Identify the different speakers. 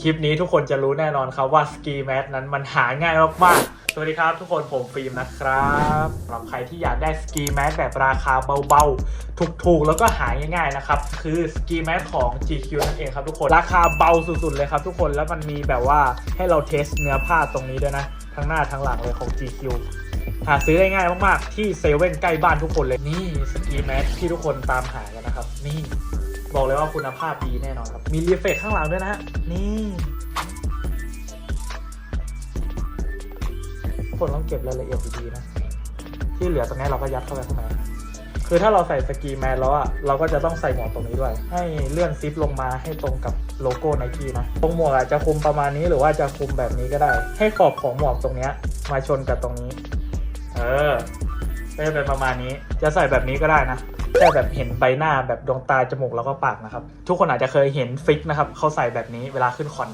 Speaker 1: คลิปนี้ทุกคนจะรู้แน่นอนครับว่าสกีแมทนั้นมันหาง่ายมากๆ สวัสดีครับทุกคนผมฟิล์มนะครับสำหรับใครที่อยากได้สกีแมทแบบราคาเบาๆ ถูกๆ แล้วก็หาง่ายๆนะครับ คือสกีแมทของ GQ นั่นเองครับทุกคน ราคาเบาสุดๆเลยครับทุกคน แล้วมันมีแบบว่าให้เราเทสเนื้อผ้าตรงนี้ด้วยนะ ทั้งหน้าทั้งหลังเลยของ GQ หาซื้อได้ง่ายมากๆ ที่เซเว่นใกล้บ้านทุกคนเลย นี่สกีแมทที่ทุกคนตามหากันนะครับ นี่ บอกเลยว่าคุณภาพดีแน่นอนครับ มีรีเฟกข้างหลังด้วยนะฮะนี่คนต้องเก็บรายละเอียดดีๆนะ ที่เหลือตรงนี้เราก็ยัดเข้าไปข้างในคือถ้าเราใส่สกีแมนแล้วอะเราก็จะต้องใส่หมวกตรงนี้ด้วย ให้เลื่อนซิปลงมาให้ตรงกับโลโก้ไนกี้นะตรงหมวกอะจะคุมประมาณนี้หรือว่าจะคุมแบบนี้ก็ได้ ให้ขอบของหมวกตรงเนี้ยมาชนกับตรงนี้ เออ ก็จะเป็นประมาณนี้ จะใส่แบบนี้ก็ได้นะแค่แบบเห็นใบหน้าแบบดวงตาจมูกแล้วก็ปากนะครับ ทุกคนอาจจะเคยเห็นฟิกนะครับเขาใส่แบบนี้เวลาขึ้นคอน